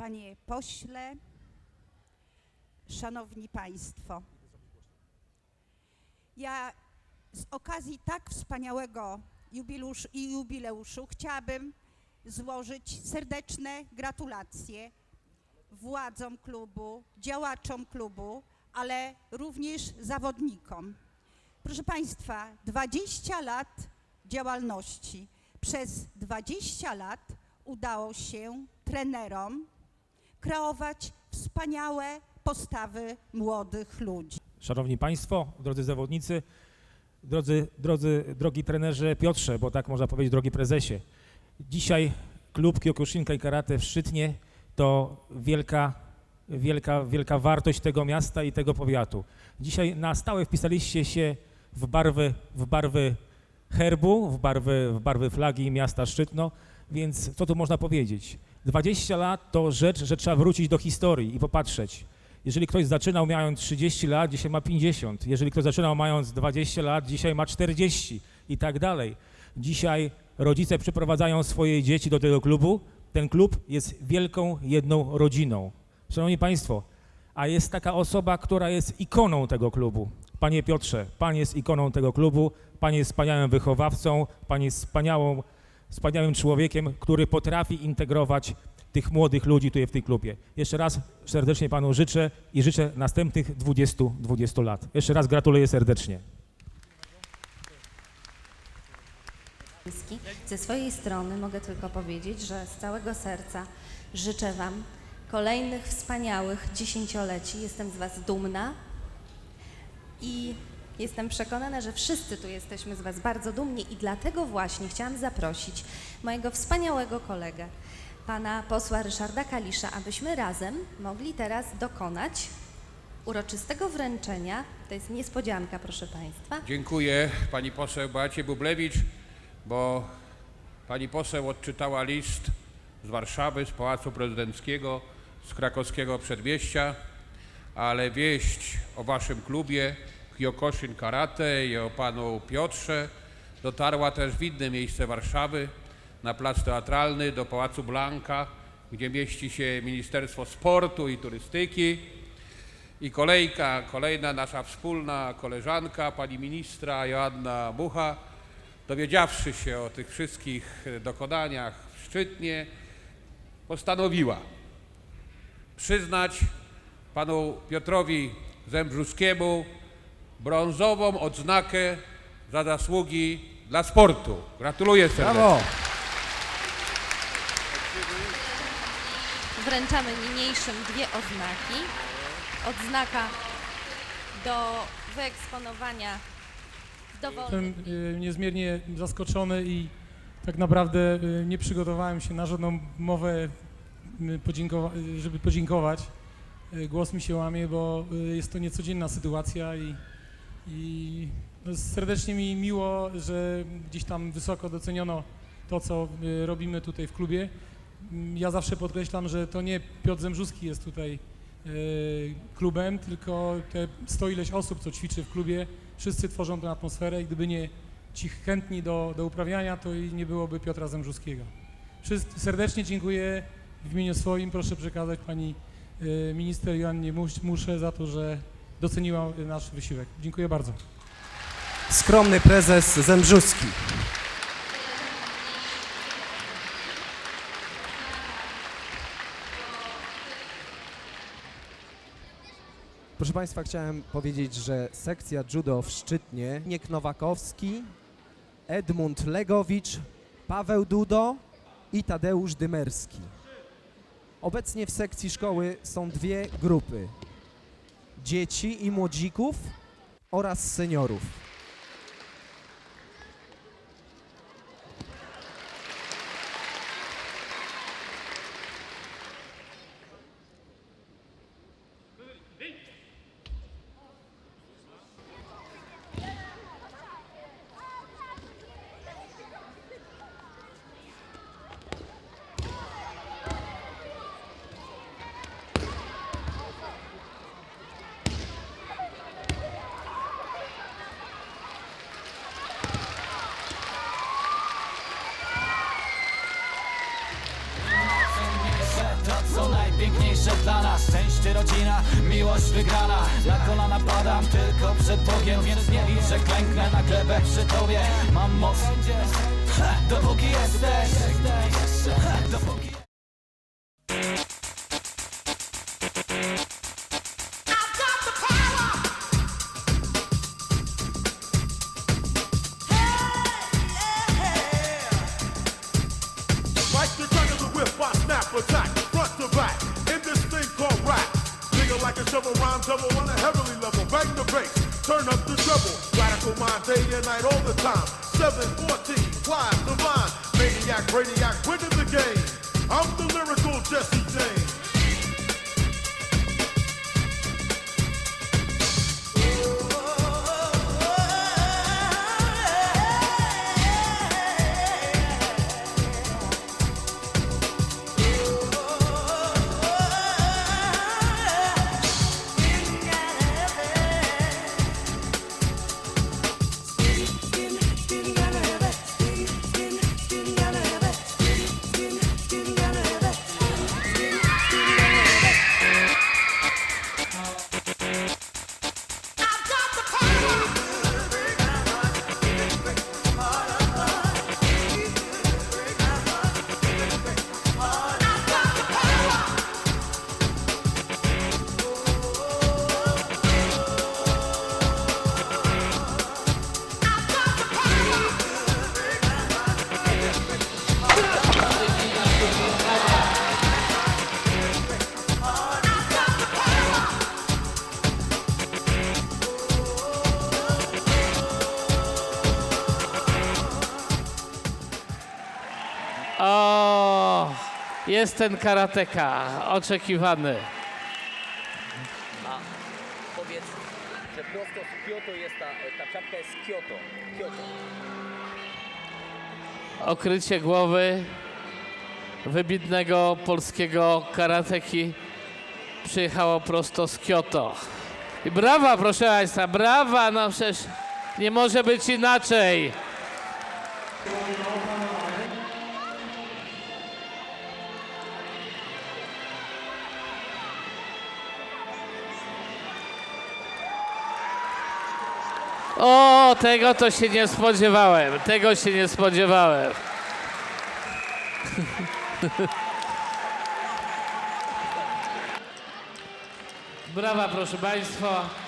Panie pośle, szanowni państwo. Ja z okazji tak wspaniałego jubilusz, i jubileuszu chciałabym złożyć serdeczne gratulacje władzom klubu, działaczom klubu, ale również zawodnikom. Proszę Państwa, 20 lat działalności. Przez 20 lat udało się trenerom kreować wspaniałe postawy młodych ludzi. Szanowni Państwo, drodzy zawodnicy, drodzy, drodzy, drogi trenerze Piotrze, bo tak można powiedzieć, drogi prezesie. Dzisiaj klub Kyokushinka i Karate w Szczytnie to wielka, wielka, wielka wartość tego miasta i tego powiatu. Dzisiaj na stałe wpisaliście się w barwy, w barwy herbu, w barwy, w barwy flagi miasta Szczytno, więc co tu można powiedzieć? 20 lat to rzecz, że trzeba wrócić do historii i popatrzeć. Jeżeli ktoś zaczynał mając 30 lat, dzisiaj ma 50. Jeżeli ktoś zaczynał mając 20 lat, dzisiaj ma 40 i tak dalej. Dzisiaj rodzice przyprowadzają swoje dzieci do tego klubu. Ten klub jest wielką jedną rodziną. Szanowni Państwo, a jest taka osoba, która jest ikoną tego klubu. Panie Piotrze, Pan jest ikoną tego klubu, Pan jest wspaniałym wychowawcą, Pan jest wspaniałą, wspaniałym człowiekiem, który potrafi integrować tych młodych ludzi tutaj w tym klubie. Jeszcze raz serdecznie Panu życzę i życzę następnych 20-20 lat. Jeszcze raz gratuluję serdecznie. Ze swojej strony mogę tylko powiedzieć, że z całego serca życzę Wam kolejnych wspaniałych dziesięcioleci. Jestem z Was dumna i jestem przekonana, że wszyscy tu jesteśmy z Was bardzo dumni i dlatego właśnie chciałam zaprosić mojego wspaniałego kolegę, pana posła Ryszarda Kalisza, abyśmy razem mogli teraz dokonać uroczystego wręczenia. To jest niespodzianka, proszę Państwa. Dziękuję pani poseł Beacie Bublewicz, bo pani poseł odczytała list z Warszawy, z Pałacu Prezydenckiego, z krakowskiego przedmieścia, ale wieść o waszym klubie Kyokushin Karate i o panu Piotrze dotarła też w inne miejsce Warszawy, na plac teatralny do Pałacu Blanka, gdzie mieści się Ministerstwo Sportu i Turystyki. I kolejka, kolejna nasza wspólna koleżanka, pani ministra Joanna Mucha, dowiedziawszy się o tych wszystkich dokonaniach w Szczytnie, postanowiła przyznać panu Piotrowi Zembrzuskiemu brązową odznakę za zasługi dla sportu. Gratuluję serdecznie. Brawo! Wręczamy niniejszym dwie oznaki. Odznaka do wyeksponowania w dowolnym... Jestem y, niezmiernie zaskoczony i tak naprawdę y, nie przygotowałem się na żadną mowę, y, podziękowa- żeby podziękować. Głos mi się łamie, bo jest to niecodzienna sytuacja i, i no, serdecznie mi miło, że gdzieś tam wysoko doceniono to, co y, robimy tutaj w klubie. Ja zawsze podkreślam, że to nie Piotr Zembrzuski jest tutaj y, klubem, tylko te sto ileś osób, co ćwiczy w klubie, wszyscy tworzą tę atmosferę i gdyby nie ci chętni do, do uprawiania, to i nie byłoby Piotra Zembrzuskiego. Wszyscy, serdecznie dziękuję w imieniu swoim. Proszę przekazać pani y, minister Joannie Musz- Muszę za to, że doceniła nasz wysiłek. Dziękuję bardzo. Skromny prezes Zembrzuski. Proszę Państwa, chciałem powiedzieć, że sekcja judo w Szczytnie, Niek Nowakowski, Edmund Legowicz, Paweł Dudo i Tadeusz Dymerski. Obecnie w sekcji szkoły są dwie grupy. Dzieci i młodzików oraz seniorów. Najważniejsze dla nas. Szczęście, rodzina, miłość wygrana. Na kolana padam tylko przed Bogiem Więc nie licz, że klęknę na glebę przy tobie. Mam moc, dopóki jesteś turn up the treble. Radical mind day and night all the time. 714, wise, divine, maniac, radiac, winning the game. I'm the lyrical Jesse jest ten karateka, oczekiwany. Powiedz, że prosto z Kyoto jest ta, ta czapka jest z Kyoto. Kyoto. Okrycie głowy wybitnego polskiego karateki przyjechało prosto z Kyoto. I brawa, proszę Państwa, brawa, no przecież nie może być inaczej. O, tego to się nie spodziewałem. Tego się nie spodziewałem. Brawa, proszę Państwa.